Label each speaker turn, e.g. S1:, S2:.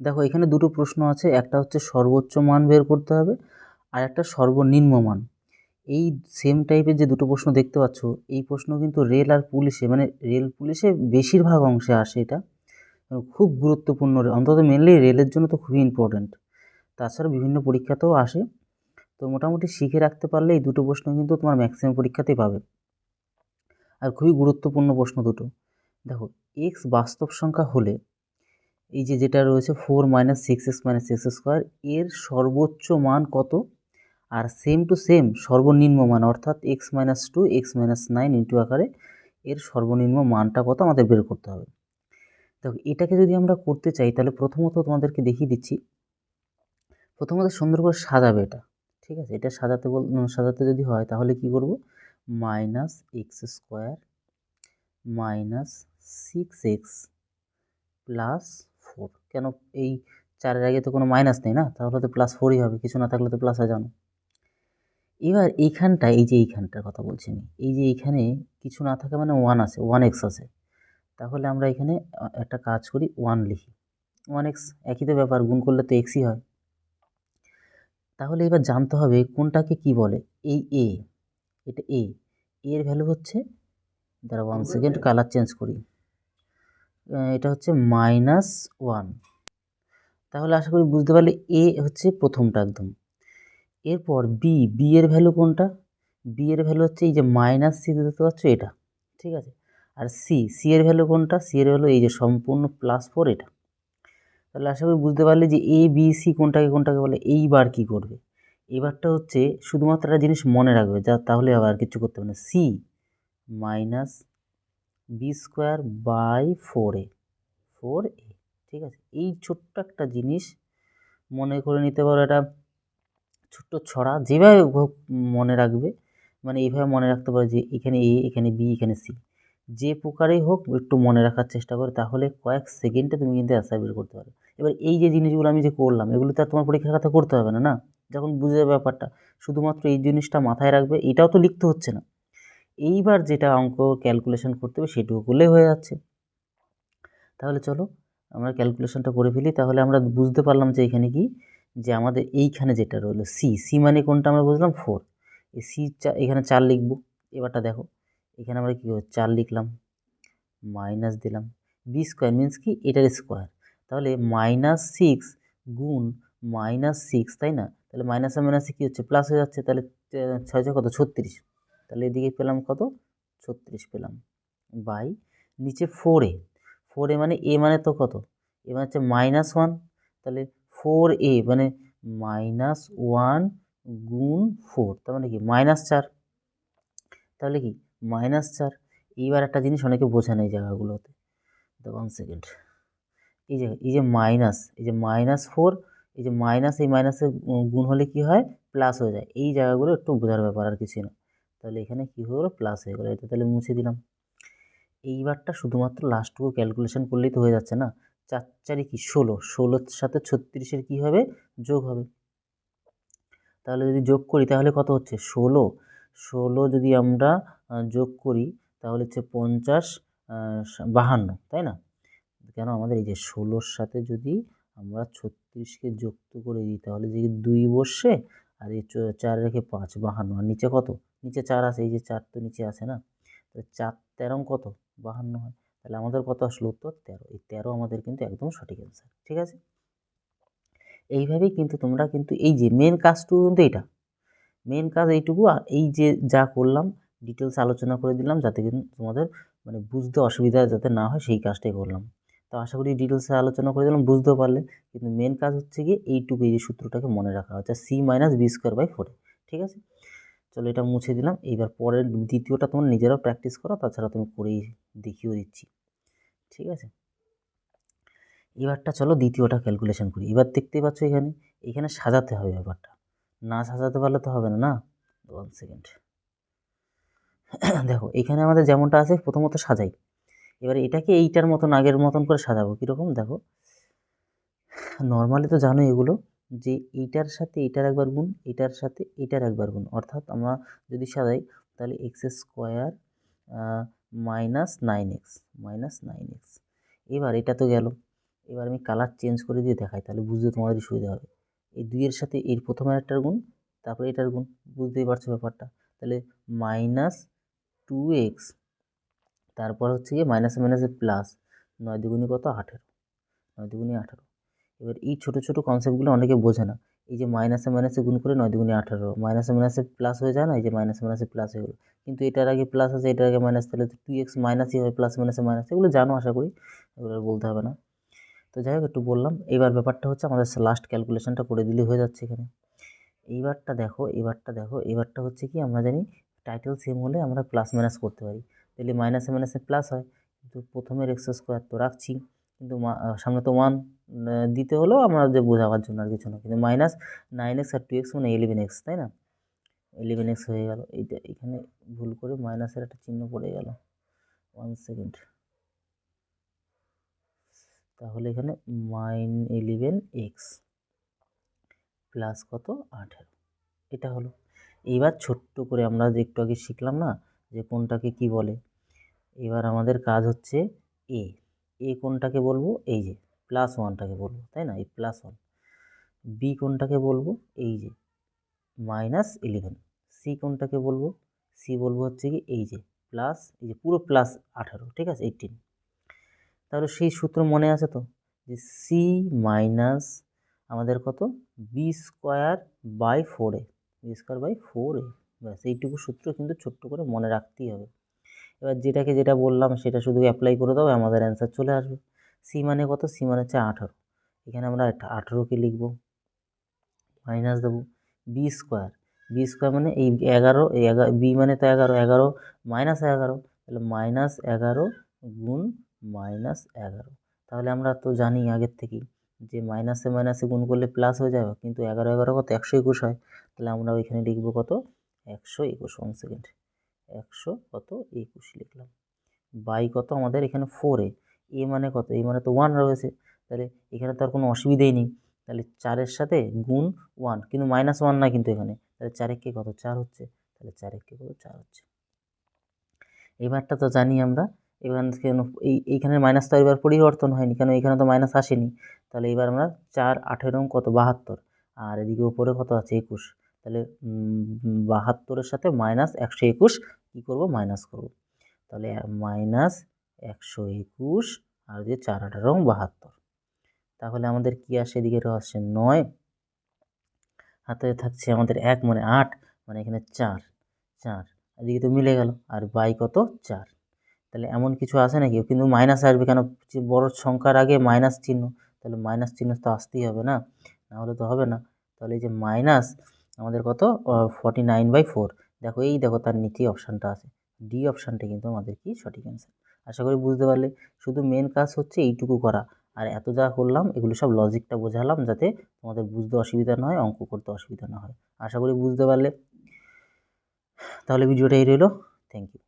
S1: দেখো, এখানে দুটো প্রশ্ন আছে। একটা হচ্ছে সর্বোচ্চ মান বের করতে হবে আর একটা সর্বনিম্ন মান। এই সেম টাইপের যে দুটো প্রশ্ন দেখতে পাচ্ছ, এই প্রশ্ন কিন্তু রেল আর পুলিশে মানে রেল পুলিশে বেশিরভাগ অংশে আসে এটা। খুব গুরুত্বপূর্ণ অন্তত মেনলি রেলের জন্য তো খুবই ইম্পর্ট্যান্ট তাছাড়া বিভিন্ন পরীক্ষাতেও আসে। তো মোটামুটি শিখে রাখতে পারলে এই দুটো প্রশ্ন কিন্তু তোমার ম্যাক্সিমাম পরীক্ষাতেই পাবে। আর খুবই গুরুত্বপূর্ণ প্রশ্ন দুটো। দেখো এক্স বাস্তব সংখ্যা হলে এই যে যেটা রয়েছে four minus six x minus x square এর সর্বোচ্চ মান কত? আর সেম টু সেম সর্বনিম্ন মান, অর্থাৎ x minus two x minus nine into আকারে এর সর্বনিম্ন মানটা কত? আমাদের বের করতে হবে। দেখো, এটাকে যদি আমরা করতে চাই, তাহলে প্রথমত তোমাদেরকে দেখিয়ে দিচ্ছি। প্রথমত সুন্দর করে সাজাবে এটা, ঠিক আছে? এটা সাজাতে বল সাজাতে যদি হয়, তাহলে কি করব? Minus x square minus six x plus কেন এই চারের আগে তো কোনো মাইনাস নেই না? তাহলে তো প্লাস ফোরই হবে। কিছু না থাকলে তো প্লাস হয় জানো এবার এইখানটা এই যে এইখানটার কথা বলছি আমি এই যে এইখানে কিছু না থাকে মানে ওয়ান আছে ওয়ান এক্স আছে। তাহলে আমরা এখানে একটা কাজ করি ওয়ান লিখি। ওয়ান এক্স একই তো ব্যাপার গুণ করলে তো এক্সই হয়। তাহলে এবার জানতে হবে কোনটাকে কি বলে? এই এ এটা এ এর ভ্যালু হচ্ছে দাঁড়া ওয়ান সেকেন্ড কালার চেঞ্জ করি। এটা হচ্ছে মাইনাস ওয়ান তাহলে আশা করি বুঝতে পারলে এ হচ্ছে প্রথমটা একদম। এরপর বি বি এর ভ্যালু কোনটা? বি এর ভ্যালু হচ্ছে এই যে মাইনাস সি দেখতে পাচ্ছ এটা, ঠিক আছে? আর সি সি এর ভ্যালু কোনটা? সি এর ভ্যালু এই যে সম্পূর্ণ প্লাস ফোর এটা। তাহলে আশা করি বুঝতে পারলে যে এ বি সি কোনটাকে কোনটাকে বলে, এইবার কি করবে? এবারটা হচ্ছে শুধুমাত্র একটা জিনিস মনে রাখবে, যা তাহলে আবার কিছু করতে হবে না। C minus b square by four a four a ঠিক আছে? এই ছোট্ট একটা জিনিস মনে করে নিতে পারো, এটা ছোট্ট ছড়া, যেভাবে মনে রাখবে মানে এইভাবে মনে রাখতে পারো যে এখানে এ এখানে বি এখানে সি যে প্রকারেই হোক একটু মনে রাখার চেষ্টা করে, তাহলে কয়েক সেকেন্ডে তুমি কিন্তু অ্যান্সার বের করতে পারো। এবার এই যে জিনিসগুলো আমি যে করলাম, এগুলো তো আর তোমার পরীক্ষার খাতা করতে হবে না না? যখন বুঝে ব্যাপারটা, শুধুমাত্র এই জিনিসটা মাথায় রাখবে, এটাও তো লিখতে হচ্ছে না। এইবার যেটা অঙ্ক ক্যালকুলেশন করতে হবে সেটুকু করলেই হয়ে যাচ্ছে। তাহলে চলো আমরা ক্যালকুলেশনটা করে ফেলি, তাহলে আমরা বুঝতে পারলাম যে এখানে কি? যে আমাদের এইখানে যেটা রইল সি সি মানে কোনটা আমরা বুঝলাম? ফোর এই সি চা, এখানে চার লিখব। এবারটা দেখো, এখানে আমরা কী চার লিখলাম মাইনাস দিলাম। বি স্কোয়ার মিন্স কি? এটার স্কোয়ার তাহলে মাইনাস সিক্স গুণ মাইনাস সিক্স তাই না? তাহলে মাইনাসে মাইনাসে কী হচ্ছে? প্লাস হয়ে যাচ্ছে। তাহলে ছয় ছয় কত? ছত্রিশ। তাহলে এদিকে পেলাম কত? ছত্রিশ পেলাম। বাই, নিচে ফোর এ। ফোর এ মানে এ মানে তো কত? এ মানে হচ্ছে মাইনাস ওয়ান তাহলে ফোর এ মানে মাইনাস ওয়ান গুণ ফোর তার মানে কি? মাইনাস চার। তাহলে কি? মাইনাস চার। এইবার একটা জিনিস অনেকে বোঝে না এই জায়গাগুলোতে। ওয়ান সেকেন্ড এই যে এই যে মাইনাস এই যে মাইনাস ফোর এই যে মাইনাস এই মাইনাসের গুণ হলে কি হয়? প্লাস হয়ে যায়। এই জায়গাগুলো একটু বোঝার ব্যাপার আর কিছুই না। তাহলে এখানে কী হয়ে গেলো? প্লাস হয়ে গেলো। এটা তাহলে মুছে দিলাম। এইবারটা শুধুমাত্র লাস্টটুকু ক্যালকুলেশন করলেই তো হয়ে যাচ্ছে না। চার চারি কি? ষোলো। ষোলোর সাথে ছত্রিশের কী হবে? যোগ হবে। তাহলে যদি যোগ করি, তাহলে কত হচ্ছে? ষোলো। ষোলো যদি আমরা যোগ করি, তাহলে হচ্ছে পঞ্চাশ বাহান্ন, তাই না? কেন? আমাদের এই যে ষোলোর সাথে যদি আমরা ছত্রিশকে যুক্ত করে দিই, তাহলে যে দুই বসে আর এই চার রেখে পাঁচ, বাহান্ন। আর নিচে কত? নিচে চার আছে, এই যে চার তো নিচে আছে না? তো চার তেরো কত? বাহান্ন হয়। তাহলে আমাদের কত আসলো উত্তর? তেরো। এই তেরো আমাদের কিন্তু একদম সঠিক অ্যান্সার ঠিক আছে? এইভাবেই কিন্তু তোমরা কিন্তু এই যে মেন কাজটুকু কিন্তু এটা মেন কাজ এইটুকু এই যে যা করলাম ডিটেলস আলোচনা করে দিলাম, যাতে কিন্তু তোমাদের মানে বুঝতে অসুবিধা যাতে না হয়, সেই কাজটাই করলাম। তো আশা করি ডিটেলসে আলোচনা করে দিলাম বুঝতেও পারলে। কিন্তু মেন কাজ হচ্ছে গিয়ে এইটুকু এই যে সূত্রটাকে মনে রাখা হচ্ছে c minus b square by ফোরে ঠিক আছে? চলো এটা মুছে দিলাম। এইবার পরের দ্বিতীয়টা তোমার নিজেরাও প্র্যাকটিস করো, তাছাড়া তুমি করেই দেখিয়েও দিচ্ছি। ঠিক আছে? এবারটা চলো দ্বিতীয়টা ক্যালকুলেশন করি। এবার দেখতেই পাচ্ছ এখানে এখানে সাজাতে হবে ব্যাপারটা। না সাজাতে পারলে তো হবে না না? ওয়ান সেকেন্ড দেখো, এখানে আমাদের যেমনটা আছে, প্রথমত সাজাই। এবার এটাকে এইটার মতন আগের মতন করে সাজাবো। কীরকম? দেখো। নর্মালি তো জানো এগুলো। যে এইটার সাথে এটার একবার গুণ, এটার সাথে এটার একবার গুণ। অর্থাৎ আমরা যদি সাজাই, তাহলে x square minus nine x minus nine x এবার এটা তো গেল। এবার আমি কালার চেঞ্জ করে দিয়ে দেখাই, তাহলে বুঝতে তোমাদেরই সুবিধা হবে। এই দুইয়ের সাথে এর প্রথমের একটার গুণ, তারপরে এটার গুণ, বুঝতেই পারছ ব্যাপারটা? তাহলে মাইনাস টু এক্স তারপর হচ্ছে গিয়ে মাইনাসে মাইনাসে প্লাস নয় দুগুণি কত? আঠেরো। নয় দুগুণি আঠেরো। এবার এই ছোটো ছোটো কনসেপ্টগুলো অনেকে বোঝে না এই যে মাইনাসে মাইনাসে গুণ করে নয় দুগুণি আঠারো মাইনাসে মাইনাসে প্লাস হয়ে যায় না এই যে মাইনাসে মাইনাসে প্লাস হয়ে গেলো কিন্তু এটার আগে প্লাস আছে এটার আগে মাইনাস তাহলে টু এক্স মাইনাসই হয় প্লাস মাইনাসে মাইনাস এগুলো জানো আশা করি এগুলো আর বলতে হবে না তো যাই হোক একটু বললাম এবার ব্যাপারটা হচ্ছে আমাদের লাস্ট ক্যালকুলেশনটা করে দিলে হয়ে যাচ্ছে এখানে এইবারটা দেখো এবারটা দেখো এবারটা হচ্ছে কি আমরা জানি টাইটেল সেম হলে আমরা প্লাস মাইনাস করতে পারি তাহলে মাইনাসে মাইনাসে প্লাস হয় কিন্তু প্রথমের এক্স স্কোয়ার তো রাখছি কিন্তু সামনে তো ওয়ান দিতে হলেও আমাদের বোঝাবার জন্য আর কিছু না। কিন্তু মাইনাস নাইন এক্স আর টু এক্স মানে ইলেভেন এক্স তাই না? ইলেভেন এক্স হয়ে গেল। এইটা, এখানে ভুল করে মাইনাসের একটা চিহ্ন পড়ে গেল। ওয়ান সেকেন্ড তাহলে এখানে মাইন ইলেভেন এক্স প্লাস কত? আঠেরো। এটা হলো। এইবার ছোট্ট করে আমরা যে একটু আগে শিখলাম না, যে কোনটাকে কি বলে? এবার আমাদের কাজ হচ্ছে এ এ কোনটাকে বলব? এই যে। প্লাস ওয়ানটাকে বলব, তাই না? এই প্লাস ওয়ান বি কোনটাকে বলব? এই যে মাইনাস ইলেভেন সি কোনটাকে বলব? সি বলব হচ্ছে কি এই যে প্লাস এই যে পুরো প্লাস আঠারো, ঠিক আছে? এইটিন তাহলে সেই সূত্র মনে আছে তো? যে সি মাইনাস আমাদের কত? B square by four a b square by four a ব্যাস, এইটুকু সূত্র কিন্তু ছোট্ট করে মনে রাখতেই হবে। এবার যেটাকে যেটা বললাম, সেটা শুধু অ্যাপ্লাই করে দাও, আমাদের অ্যান্সার চলে আসবে। সি মানে কত? সি মানে হচ্ছে আঠারো। এখানে আমরা আঠারোকে লিখব মাইনাস দেবো বি স্কোয়ার বি স্কোয়ার মানে এই এগারো এগারো বি মানে তো এগারো এগারো মাইনাস এগারো, তাহলে মাইনাস এগারো গুণ মাইনাস এগারো। তাহলে আমরা তো জানি আগের থেকেই যে মাইনাসে মাইনাসে গুণ করলে প্লাস হয়ে যাবে, কিন্তু এগারো এগারো কত? একশো একুশ হয়। তাহলে আমরা ওইখানে লিখব কত? একশো একুশ। ওয়ান সেকেন্ড একশো কত? একুশ লিখলাম। বাই কত? আমাদের এখানে ফোরে এ মানে কত? এ মানে তো ওয়ান রয়েছে। তাহলে এখানে তো আর কোনো অসুবিধেই নেই। তাহলে চারের সাথে গুণ ওয়ান কিন্তু মাইনাস ওয়ান না কিন্তু এখানে। তাহলে চারেককে কত? চার হচ্ছে। তাহলে চারেককে কত? চার হচ্ছে। এবারটা তো জানি আমরা। এখান কেন এই এইখানে মাইনাস তো এবার পরিবর্তন হয়নি, কেন এখানে তো মাইনাস আসেনি? তাহলে এবার আমরা চার, আঠেরো কত? বাহাত্তর। আর এদিকে উপরে কত আছে? একুশ। তাহলে বাহাত্তরের সাথে মাইনাস একশো একুশ, কী করব? মাইনাস করব। তাহলে মাইনাস একশো একুশ আর দিয়ে চার আঠারো বাহাত্তর। তাহলে আমাদের কী আসে? এদিকে আসছে নয়। হাতে থাকছে আমাদের এক মানে আট মানে এখানে চার চার। এদিকে তো মিলে গেল, আর বাই কত? চার। তাহলে এমন কিছু আসে নাকি? কিন্তু মাইনাস আসবে কেন? বড় সংখ্যার আগে মাইনাস চিহ্ন। তাহলে মাইনাস চিহ্ন তো আসতেই হবে না? নাহলে তো হবে না। তাহলে এই যে মাইনাস আমাদের কত? ফর্টি নাইন বাই ফোর দেখো, এই দেখো তার নিচেই অপশানটা আছে। ডি অপশানটা কিন্তু আমাদের কি? সঠিক অ্যান্সার আশা করি বুঝতে পারলে। শুধু মেন কাজ হচ্ছে এইটুকু করা। আর এত যা করলাম, এগুলো সব লজিকটা বোঝালাম যাতে তোমাদের বুঝতে অসুবিধা না হয়, অঙ্ক করতে অসুবিধা না হয়। আশা করি বুঝতে পারলে। তাহলে ভিডিওটা এই রইল। Thank you